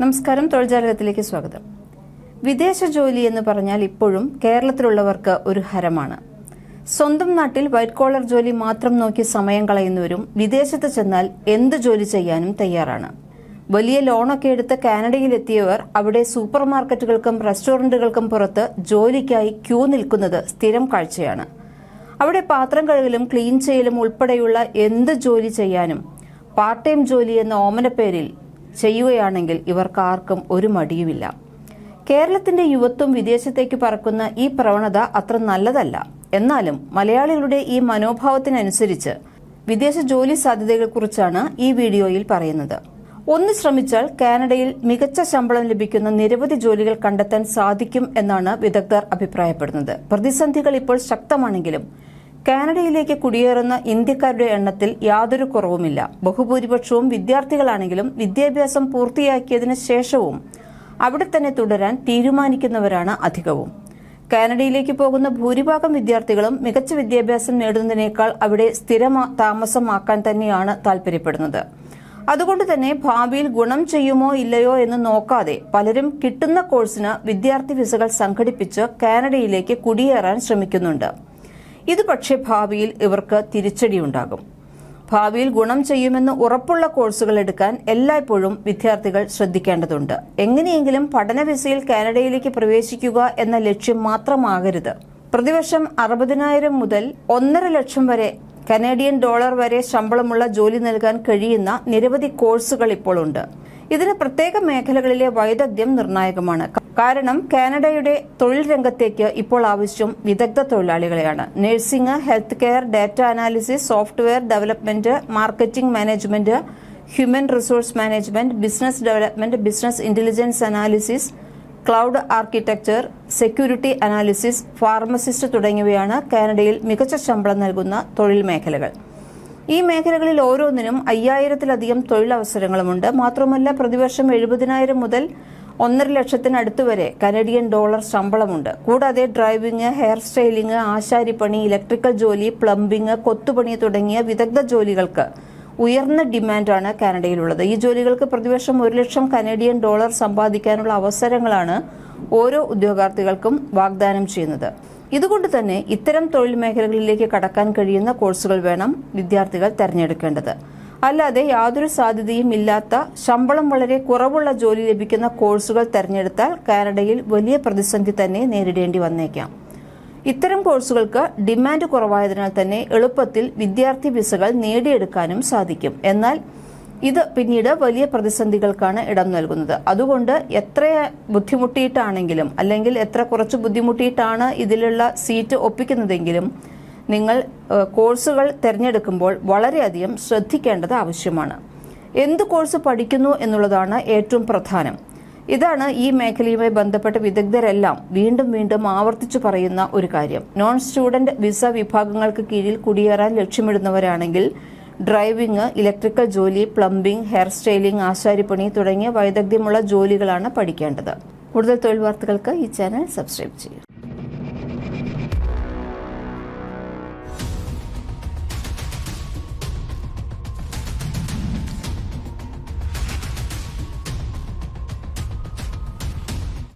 നമസ്കാരം തൊഴിൽജാലകത്തിലേക്ക് സ്വാഗതം. വിദേശ ജോലി എന്ന് പറഞ്ഞാൽ ഇപ്പോഴും കേരളത്തിലുള്ളവർക്ക് ഒരു ഹരമാണ്. സ്വന്തം നാട്ടിൽ വൈറ്റ് കോളർ ജോലി മാത്രം നോക്കി സമയം കളയുന്നവരും വിദേശത്ത് ചെന്നാൽ എന്ത് ജോലി ചെയ്യാനും തയ്യാറാണ്. വലിയ ലോണൊക്കെ എടുത്ത് കാനഡയിലെത്തിയവർ അവിടെ സൂപ്പർ മാർക്കറ്റുകൾക്കും റെസ്റ്റോറന്റുകൾക്കും പുറത്ത് ജോലിക്കായി ക്യൂ നിൽക്കുന്നത് സ്ഥിരം കാഴ്ചയാണ്. അവിടെ പാത്രം കഴുകലും ക്ലീൻ ചെയ്യലും ഉൾപ്പെടെയുള്ള എന്ത് ജോലി ചെയ്യാനും പാർട്ട് ടൈം ജോലി എന്ന ഓമനപ്പേരിൽ ചെയ്യുകയാണെങ്കിൽ ഇവർക്കാർക്കും ഒരു മടിയുമില്ല. കേരളത്തിന്റെ യുവത്വം വിദേശത്തേക്ക് പറക്കുന്ന ഈ പ്രവണത അത്ര നല്ലതല്ല. എന്നാലും മലയാളികളുടെ ഈ മനോഭാവത്തിനനുസരിച്ച് വിദേശ ജോലി സാധ്യതകളെക്കുറിച്ചാണ് ഈ വീഡിയോയിൽ പറയുന്നത്. ഒന്ന് ശ്രമിച്ചാൽ കാനഡയിൽ മികച്ച ശമ്പളം ലഭിക്കുന്ന നിരവധി ജോലികൾ കണ്ടെത്താൻ സാധിക്കും എന്നാണ് വിദഗ്ധർ അഭിപ്രായപ്പെടുന്നത്. പ്രതിസന്ധികൾ ഇപ്പോൾ ശക്തമാണെങ്കിലും കാനഡയിലേക്ക് കുടിയേറുന്ന ഇന്ത്യക്കാരുടെ എണ്ണത്തിൽ യാതൊരു കുറവുമില്ല. ബഹുഭൂരിപക്ഷവും വിദ്യാർത്ഥികളാണെങ്കിലും വിദ്യാഭ്യാസം പൂർത്തിയാക്കിയതിനു ശേഷവും അവിടെ തന്നെ തുടരാൻ തീരുമാനിക്കുന്നവരാണ് അധികവും. കാനഡയിലേക്ക് പോകുന്ന ഭൂരിഭാഗം വിദ്യാർത്ഥികളും മികച്ച വിദ്യാഭ്യാസം നേടുന്നതിനേക്കാൾ അവിടെ സ്ഥിര താമസമാക്കാൻ തന്നെയാണ് താൽപര്യപ്പെടുന്നത്. അതുകൊണ്ട് തന്നെ ഭാവിയിൽ ഗുണം ചെയ്യുമോ ഇല്ലയോ എന്ന് നോക്കാതെ പലരും കിട്ടുന്ന കോഴ്സിന് വിദ്യാർത്ഥി വിസകൾ സംഘടിപ്പിച്ച് കാനഡയിലേക്ക് കുടിയേറാൻ ശ്രമിക്കുന്നുണ്ട്. ഇത് പക്ഷേ ഭാവിയിൽ ഇവർക്ക് തിരിച്ചടിയുണ്ടാകും. ഭാവിയിൽ ഗുണം ചെയ്യുമെന്ന് ഉറപ്പുള്ള കോഴ്സുകൾ എടുക്കാൻ എല്ലായ്പ്പോഴും വിദ്യാർത്ഥികൾ ശ്രദ്ധിക്കേണ്ടതുണ്ട്. എങ്ങനെയെങ്കിലും പഠന വിസയിൽ കാനഡയിലേക്ക് പ്രവേശിക്കുക എന്ന ലക്ഷ്യം മാത്രമാകരുത്. പ്രതിവർഷം അറുപതിനായിരം മുതൽ ഒന്നര ലക്ഷം വരെ കനേഡിയൻ ഡോളർ വരെ ശമ്പളമുള്ള ജോലി നൽകാൻ കഴിയുന്ന നിരവധി കോഴ്സുകൾ ഇപ്പോൾ ഉണ്ട് ഇതിന് പ്രത്യേക മേഖലകളിലെ വൈദഗ്ധ്യം നിർണായകമാണ്. കാരണം കാനഡയുടെ തൊഴിൽ രംഗത്തേക്ക് ഇപ്പോൾ ആവശ്യം വിദഗ്ധ തൊഴിലാളികളെയാണ്. Nursing health care data analysis software development marketing management human resource management business development business intelligence analysis cloud architecture security analysis pharmacist തുടങ്ങിയവയാണ് കാനഡയിൽ മികച്ച ശമ്പളം നൽകുന്ന തൊഴിൽ മേഖലകൾ. ഈ മേഖലകളിൽ ഓരോന്നിനും അയ്യായിരത്തിലധികം തൊഴിലവസരങ്ങളുമുണ്ട്. മാത്രമല്ല പ്രതിവർഷം എഴുപതിനായിരം മുതൽ ഒന്നര ലക്ഷത്തിനടുത്ത് വരെ കനഡിയൻ ഡോളർ ശമ്പളമുണ്ട്. കൂടാതെ ഡ്രൈവിംഗ് ഹെയർ സ്റ്റൈലിംഗ് ആശാരിപ്പണി ഇലക്ട്രിക്കൽ ജോലി പ്ലംബിംഗ് കൊത്തുപണി തുടങ്ങിയ വിദഗ്ധ ജോലികൾക്ക് ഉയർന്ന ഡിമാൻഡാണ് കാനഡയിലുള്ളത്. ഈ ജോലികൾക്ക് പ്രതിവർഷം ഒരു ലക്ഷം കനേഡിയൻ ഡോളർ സമ്പാദിക്കാനുള്ള അവസരങ്ങളാണ് ഓരോ ഉദ്യോഗാർത്ഥികൾക്കും വാഗ്ദാനം ചെയ്യുന്നത്. ഇതുകൊണ്ട് തന്നെ ഇത്തരം തൊഴിൽ മേഖലകളിലേക്ക് കടക്കാൻ കഴിയുന്ന കോഴ്സുകൾ വേണം വിദ്യാർത്ഥികൾ തെരഞ്ഞെടുക്കേണ്ടത്. അല്ലാതെ യാതൊരു സാധ്യതയും ഇല്ലാത്ത ശമ്പളം വളരെ കുറവുള്ള ജോലി ലഭിക്കുന്ന കോഴ്സുകൾ തെരഞ്ഞെടുത്താൽ കാനഡയിൽ വലിയ പ്രതിസന്ധി തന്നെ നേരിടേണ്ടി വന്നേക്കാം. ഇത്തരം കോഴ്സുകൾക്ക് ഡിമാൻഡ് കുറവായതിനാൽ തന്നെ എളുപ്പത്തിൽ വിദ്യാർത്ഥി വിസകൾ നേടിയെടുക്കാനും സാധിക്കും. എന്നാൽ ഇത് പിന്നീട് വലിയ പ്രതിസന്ധികൾക്കാണ് ഇടം നൽകുന്നത്. അതുകൊണ്ട് എത്ര ബുദ്ധിമുട്ടിയിട്ടാണെങ്കിലും അല്ലെങ്കിൽ എത്ര കുറച്ച് ബുദ്ധിമുട്ടിയിട്ടാണ് ഇതിലുള്ള സീറ്റ് ഒപ്പിക്കുന്നതെങ്കിലും നിങ്ങൾ കോഴ്സുകൾ തിരഞ്ഞെടുക്കുമ്പോൾ വളരെയധികം ശ്രദ്ധിക്കേണ്ടത് ആവശ്യമാണ്. എന്ത് കോഴ്സ് പഠിക്കുന്നു എന്നുള്ളതാണ് ഏറ്റവും പ്രധാനം. ഇതാണ് ഈ മേഖലയുമായി ബന്ധപ്പെട്ട വിദഗ്ധരെല്ലാം വീണ്ടും വീണ്ടും ആവർത്തിച്ചു പറയുന്ന ഒരു കാര്യം. നോൺ സ്റ്റുഡന്റ് വിസ വിഭാഗങ്ങൾക്ക് കീഴിൽ കുടിയേറാൻ ലക്ഷ്യമിടുന്നവരാണെങ്കിൽ ഡ്രൈവിംഗ് ഇലക്ട്രിക്കൽ ജോലി പ്ലംബിംഗ് ഹെയർ സ്റ്റൈലിംഗ് ആശാരിപ്പണി തുടങ്ങിയ വൈദഗ്ധ്യമുള്ള ജോലികളാണ് പഠിക്കേണ്ടത്. കൂടുതൽ തൊഴിൽ വാർത്തകൾക്ക് ഈ ചാനൽ സബ്സ്ക്രൈബ് ചെയ്യും